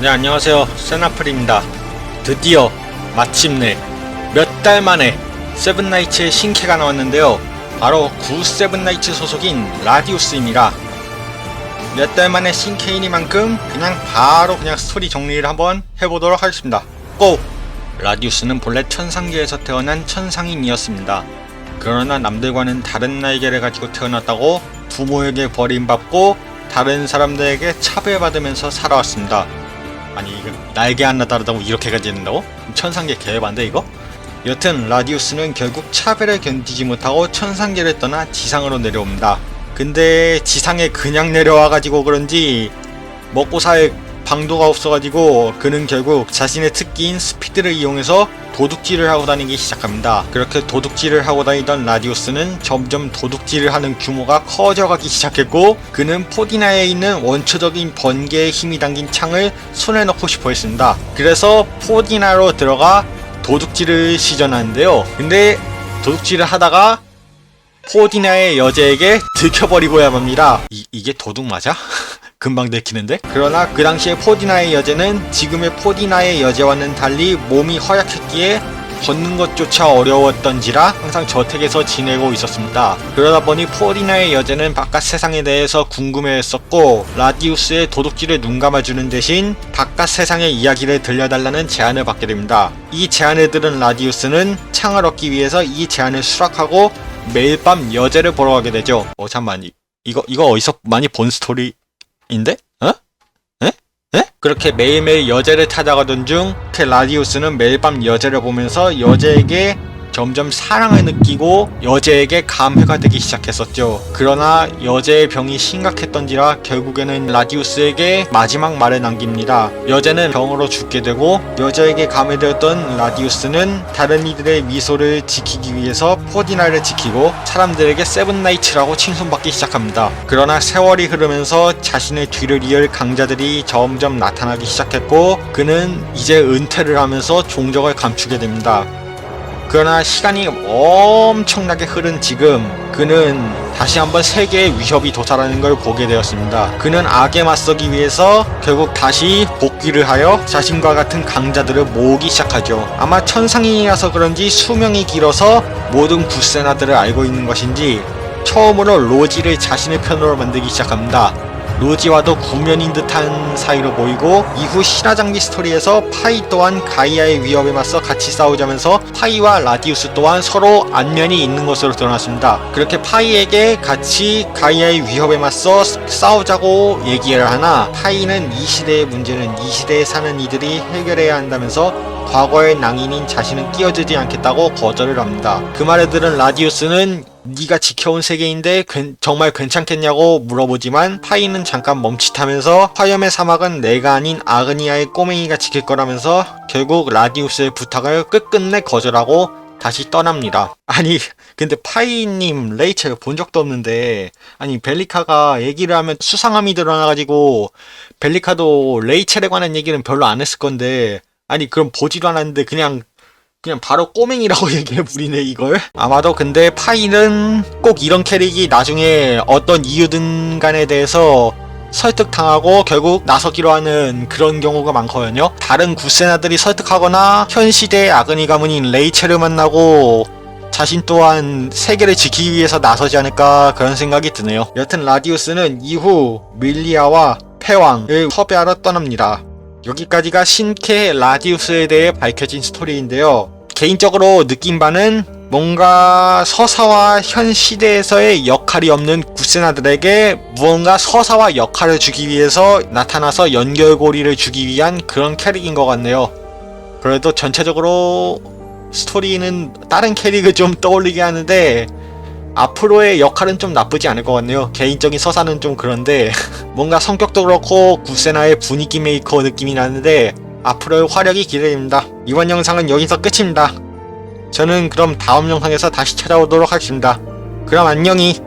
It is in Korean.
네 안녕하세요. 세나플입니다. 드디어 마침내 몇 달 만에 세븐나이츠의 신캐가 나왔는데요. 바로 구 세븐나이츠 소속인 라디우스입니다. 몇 달 만에 신캐이니만큼 그냥 바로 그냥 스토리 정리를 한번 해보도록 하겠습니다. 고! 라디우스는 본래 천상계에서 태어난 천상인이었습니다. 그러나 남들과는 다른 날개를 가지고 태어났다고 부모에게 버림받고 다른 사람들에게 차별받으면서 살아왔습니다 아니 이거 날개 하나 다르다고 이렇게까지 된다고? 천상계 개반데 이거? 여튼 라디우스는 결국 차별을 견디지 못하고 천상계를 떠나 지상으로 내려옵니다. 근데 지상에 그냥 내려와가지고 그런지 먹고 살 방도가 없어가지고 그는 결국 자신의 특기인 스피드를 이용해서 도둑질을 하고 다니기 시작합니다. 그렇게 도둑질을 하고 다니던 라디우스는 점점 도둑질을 하는 규모가 커져가기 시작했고 그는 포디나에 있는 원초적인 번개의 힘이 담긴 창을 손에 넣고 싶어 했습니다. 그래서 포디나로 들어가 도둑질을 시전하는데요. 근데 도둑질을 하다가 포디나의 여자에게 들켜버리고야 맙니다. 이, 이게 도둑 맞아? 금방 들키는데? 그러나 그 당시에 포디나의 여제는 지금의 포디나의 여제와는 달리 몸이 허약했기에 걷는 것조차 어려웠던지라 항상 저택에서 지내고 있었습니다. 그러다 보니 포디나의 여제는 바깥 세상에 대해서 궁금해했었고 라디우스의 도둑질에 눈 감아주는 대신 바깥 세상의 이야기를 들려달라는 제안을 받게 됩니다. 이 제안을 들은 라디우스는 창을 얻기 위해서 이 제안을 수락하고 매일 밤 여제를 보러 가게 되죠. 어 잠만 이, 이거 이거 어디서 많이 본 스토리 인데? 어? 에? 에? 그렇게 매일매일 여제를 찾아가던 중 그 라디우스는 매일 밤 여제를 보면서 여제에게 점점 사랑을 느끼고 여제에게 감회가 되기 시작했었죠. 그러나 여제의 병이 심각했던지라 결국에는 라디우스에게 마지막 말을 남깁니다. 여제는 병으로 죽게 되고 여자에게 감회되었던 라디우스는 다른 이들의 미소를 지키기 위해서 포디나를 지키고 사람들에게 세븐나이츠라고 칭송받기 시작합니다. 그러나 세월이 흐르면서 자신의 뒤를 이을 강자들이 점점 나타나기 시작했고 그는 이제 은퇴를 하면서 종적을 감추게 됩니다. 그러나 시간이 엄청나게 흐른 지금 그는 다시 한번 세계의 위협이 도사라는 걸 보게 되었습니다. 그는 악에 맞서기 위해서 결국 다시 복귀를 하여 자신과 같은 강자들을 모으기 시작하죠. 아마 천상인이라서 그런지 수명이 길어서 모든 구세나들을 알고 있는 것인지 처음으로 로지를 자신의 편으로 만들기 시작합니다. 로지와도 구면인 듯한 사이로 보이고 이후 신화장비 스토리에서 파이 또한 가이아의 위협에 맞서 같이 싸우자면서 파이와 라디우스 또한 서로 안면이 있는 것으로 드러났습니다. 그렇게 파이에게 같이 가이아의 위협에 맞서 싸우자고 얘기를 하나 파이는 이 시대의 문제는 이 시대에 사는 이들이 해결해야 한다면서 과거의 낭인인 자신은 끼어들지 않겠다고 거절을 합니다. 그 말을 들은 라디우스는 네가 지켜온 세계인데 괜- 정말 괜찮겠냐고 물어보지만 파이는 잠깐 멈칫하면서 화염의 사막은 내가 아닌 아그니아의 꼬맹이가 지킬 거라면서 결국 라디우스의 부탁을 끝끝내 거절하고 다시 떠납니다. 아니 근데 파이님 레이첼 본 적도 없는데 아니 벨리카가 얘기를 하면 수상함이 드러나가지고 벨리카도 레이첼에 관한 얘기는 별로 안 했을 건데 아니 그럼 보지도 않았는데 그냥 그냥 바로 꼬맹이라고 얘기해 부리네 이걸. 아마도 근데 파이는 꼭 이런 캐릭이 나중에 어떤 이유든 간에 대해서 설득당하고 결국 나서기로 하는 그런 경우가 많거든요. 다른 구세나들이 설득하거나 현 시대의 아그니 가문인 레이첼을 만나고 자신 또한 세계를 지키기 위해서 나서지 않을까 그런 생각이 드네요. 여튼 라디우스는 이후 밀리아와 패왕을 섭외하러 떠납니다 여기까지가 신캐 라디우스에 대해 밝혀진 스토리인데요. 개인적으로 느낀 바는 뭔가 서사와 현 시대에서의 역할이 없는 구세나들에게 무언가 서사와 역할을 주기 위해서 나타나서 연결고리를 주기 위한 그런 캐릭인 것 같네요. 그래도 전체적으로 스토리는 다른 캐릭을 좀 떠올리게 하는데 앞으로의 역할은 좀 나쁘지 않을 것 같네요. 개인적인 서사는 좀 그런데 뭔가 성격도 그렇고 구세나의 분위기 메이커 느낌이 나는데 앞으로의 화력이 기대됩니다. 이번 영상은 여기서 끝입니다. 저는 그럼 다음 영상에서 다시 찾아오도록 하겠습니다. 그럼 안녕히